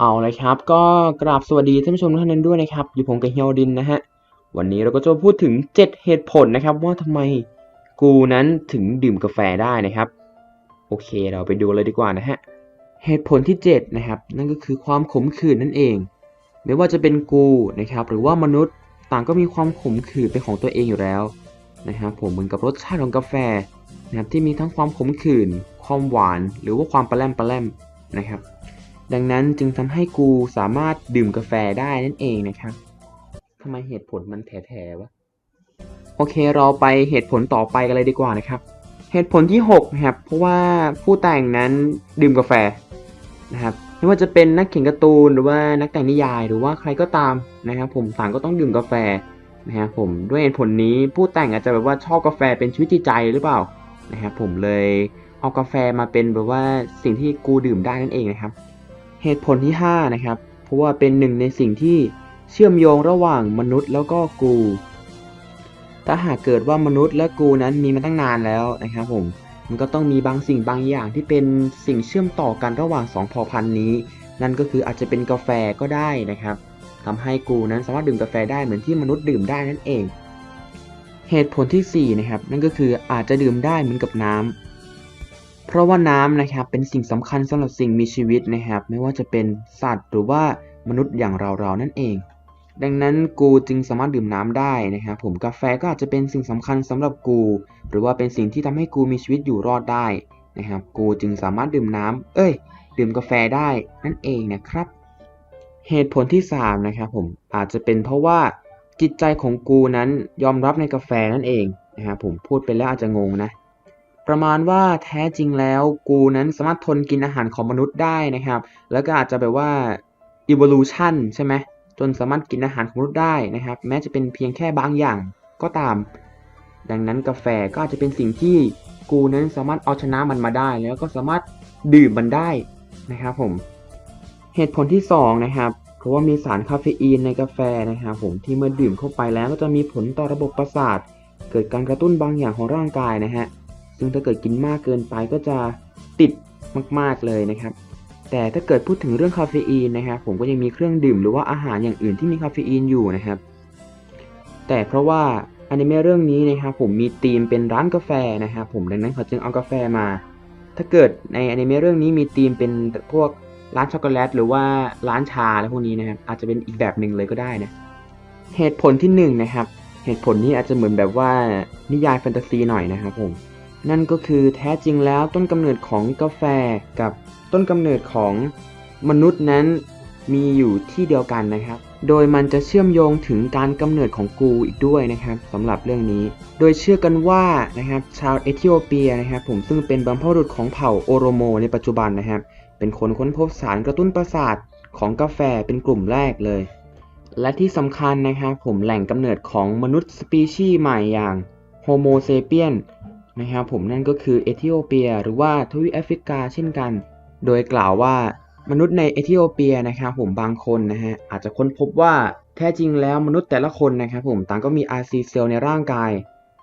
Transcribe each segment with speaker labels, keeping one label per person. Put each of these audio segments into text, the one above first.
Speaker 1: เอาเลยครับ ก็กราบสวัสดีท่านผู้ชมทุกท่านนั้นด้วยนะครับอยู่ผมกับเฮียวดินนะฮะวันนี้เราก็จะพูดถึง 7 เหตุผลนะครับ ว่าทำไมกูนั้นถึงดื่มกาแฟได้นะครับ โอเคเราไปดูเลยดีกว่านะฮะเหตุผลที่ 7 นะครับ นั่นก็คือความขมขื่นนั่นเอง ไม่ว่าจะเป็นกูนะครับ หรือว่ามนุษย์ต่างก็มีความขมขื่นเป็นของตัวเองอยู่แล้วนะครับผมเหมือนกับรสชาติของกาแฟนะครับที่มีทั้งความขมขื่นความหวาน หรือว่าความปลาแรมปลาแรมนะครับ ดังนั้นจึงทำให้กูสามารถดื่มกาแฟได้นั่นเองนะครับทำไมเหตุผลมันแถๆวะ โอเคเราไปเหตุผลต่อไปกันเลยดีกว่านะครับ เหตุผลที่6นะครับ เพราะว่าผู้แต่งนั้นดื่มกาแฟนะครับ ไม่ว่าจะเป็นนักเขียนการ์ตูนหรือว่านักแต่งนิยายหรือว่าใครก็ตามนะครับ ผมต่างก็ต้องดื่มกาแฟนะครับผมด้วยเหตุผลนี้ผู้แต่งอาจจะแบบว่าชอบกาแฟเป็นชีวิตจิตใจหรือเปล่านะครับผมเลยเอากาแฟมาเป็นแบบว่าสิ่งที่กูดื่มได้นั่นเองนะครับ เหตุผลที่ 5 นะครับ เพราะว่าเป็นหนึ่งในสิ่งที่เชื่อมโยงระหว่างมนุษย์แล้วก็กู ถ้าหากเกิดว่ามนุษย์และกูนั้นมีมาตั้งนานแล้วนะครับผมมันก็ต้องมีบางสิ่งบางอย่างที่เป็นสิ่งเชื่อมต่อกันระหว่างสองเผ่าพันธุ์นี้ นั่นก็คืออาจจะเป็นกาแฟก็ได้นะครับทำให้กูนั้นสามารถดื่มกาแฟได้เหมือนที่มนุษย์ดื่มได้นั่นเอง เหตุผลที่4นะครับนั่นก็คืออาจจะดื่มได้เหมือนกับน้ำ เพราะว่าน้ำนะครับเป็นสิ่งสำคัญสำหรับสิ่งมีชีวิตนะครับ ไม่ว่าจะเป็นสัตว์หรือว่ามนุษย์อย่างเราๆนั่นเอง ดังนั้นกูจึงสามารถดื่มน้ำได้นะครับผมกาแฟก็อาจจะเป็นสิ่งสำคัญสำหรับกู หรือว่าเป็นสิ่งที่ทำให้กูมีชีวิตอยู่รอดได้นะครับ กูจึงสามารถดื่มน้ำเอ้ย ดื่มกาแฟได้นั่นเองนะครับ เหตุผลที่3นะครับผมอาจจะเป็นเพราะว่าจิตใจของกูนั้นยอมรับในกาแฟนั่นเองนะครับผมพูดไปแล้วอาจจะงงนะ ประมาณว่าแท้จริงแล้วกูนั้นสามารถทนกินอาหารของมนุษย์ได้นะครับ แล้วก็อาจจะแบบว่า evolution ใช่ไหมจนสามารถกินอาหารของมนุษย์ได้นะครับ แม้จะเป็นเพียงแค่บางอย่างก็ตาม ดังนั้นกาแฟก็อาจจะเป็นสิ่งที่กูนั้นสามารถเอาชนะมันมาได้ แล้วก็สามารถดื่มมันได้นะครับผม เหตุผลที่2นะครับเพราะว่ามีสารคาเฟอีนในกาแฟนะครับผมที่เมื่อดื่มเข้าไปแล้วก็จะมีผลต่อระบบประสาท เกิดการกระตุ้นบางอย่างของร่างกายนะฮะ ซึ่งถ้าเกิดกินมากเกินไปก็จะติดมากๆเลยนะครับ แต่ถ้าเกิดพูดถึงเรื่องคาเฟอีนนะครับ ผมก็ยังมีเครื่องดื่มหรือว่าอาหารอย่างอื่นที่มีคาเฟอีนอยู่นะครับ แต่เพราะว่าอนิเมะเรื่องนี้นะครับผมมีธีมเป็นร้านกาแฟนะครับผมดังนั้นเขาจึงเอากาแฟมา ถ้าเกิดในอนิเมะเรื่องนี้มีธีมเป็นพวกร้านช็อกโกแลตหรือว่าร้านชาอะไรพวกนี้นะครับอาจจะเป็นอีกแบบหนึ่งเลยก็ได้นะเหตุผลที่หนึ่งนะครับเหตุผลนี้อาจจะเหมือนแบบว่านิยายแฟนตาซีหน่อยนะครับผม นั่นก็คือแท้จริงแล้วต้นกำเนิดของกาแฟกับต้นกำเนิดของมนุษย์นั้นมีอยู่ที่เดียวกันนะครับ โดยมันจะเชื่อมโยงถึงการกำเนิดของกูอีกด้วยนะครับสำหรับเรื่องนี้ โดยเชื่อกันว่านะครับชาวเอธิโอเปียนะครับผมซึ่งเป็นบรรพบุรุษของเผ่าโอโรโมในปัจจุบันนะครับ เป็นคนค้นพบสารกระตุ้นประสาทของกาแฟเป็นกลุ่มแรกเลย และที่สำคัญนะครับผมแหล่งกำเนิดของมนุษย์สปีชีส์ใหม่อย่างโฮโมเซเปียน นะครับผมนั่นก็คือเอธิโอเปีย หรือว่าทวีปแอฟริกาเช่นกัน โดยกล่าวว่ามนุษย์ในเอธิโอเปียนะครับผมบางคนนะฮะอาจจะค้นพบว่าแท้จริงแล้วมนุษย์แต่ละคนนะครับผมต่างก็มี RC เซลล์ในร่างกาย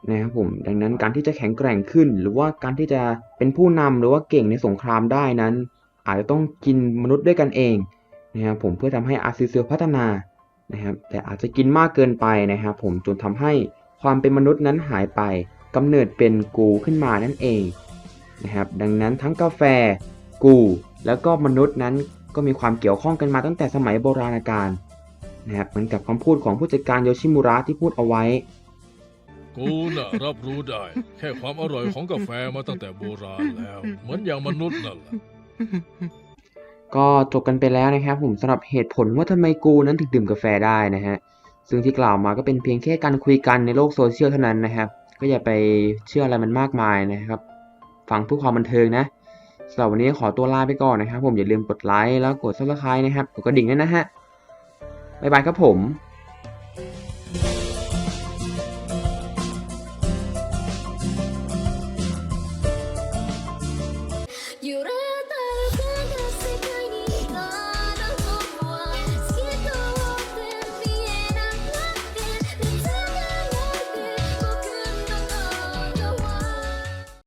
Speaker 1: นะครับผมดังนั้นการที่จะแข็งแกร่งขึ้น หรือว่าการที่จะเป็นผู้นำหรือว่าเก่งในสงครามได้นั้น อาจจะต้องกินมนุษย์ด้วยกันเองนะครับผมเพื่อทำให้ RC เซลล์พัฒนานะครับแต่อาจจะกินมากเกินไปนะครับผมจนทำให้ความเป็นมนุษย์นั้นหายไป กำเนิดเป็นกูขึ้นมานั่นเองนะครับดังนั้นทั้งกาแฟกู แล้วก็มนุษย์นั้นก็มีความเกี่ยวข้องกันมาตั้งแต่สมัยโบราณกาลนะครับเหมือนกับคำพูดของผู้จัดการโยชิมุระที่พูดเอาไว้
Speaker 2: กูน่ะรับรู้ได้ แค่ความอร่อยของกาแฟมาตั้งแต่โบราณแล้ว เหมือนอย่างมนุษย์นั่นแหละ
Speaker 1: ก็จบกันไปแล้วนะครับผมสำหรับเหตุผลว่าทำไมกูนั้นถึงดื่มกาแฟได้นะฮะซึ่งที่กล่าวมาก็เป็นเพียงแค่การคุยกันในโลกโซเชียลเท่านั้นนะครับ ก็อย่าไปเชื่ออะไรมันมากมายนะครับ ฟังเพื่อความบันเทิงนะสำหรับวันนี้ขอตัวลาไปก่อนนะครับ ผมอย่าลืมกดไลค์แล้วกดซับสไครต์นะครับกดกระดิ่งด้วยนะฮะบ๊ายบายครับผม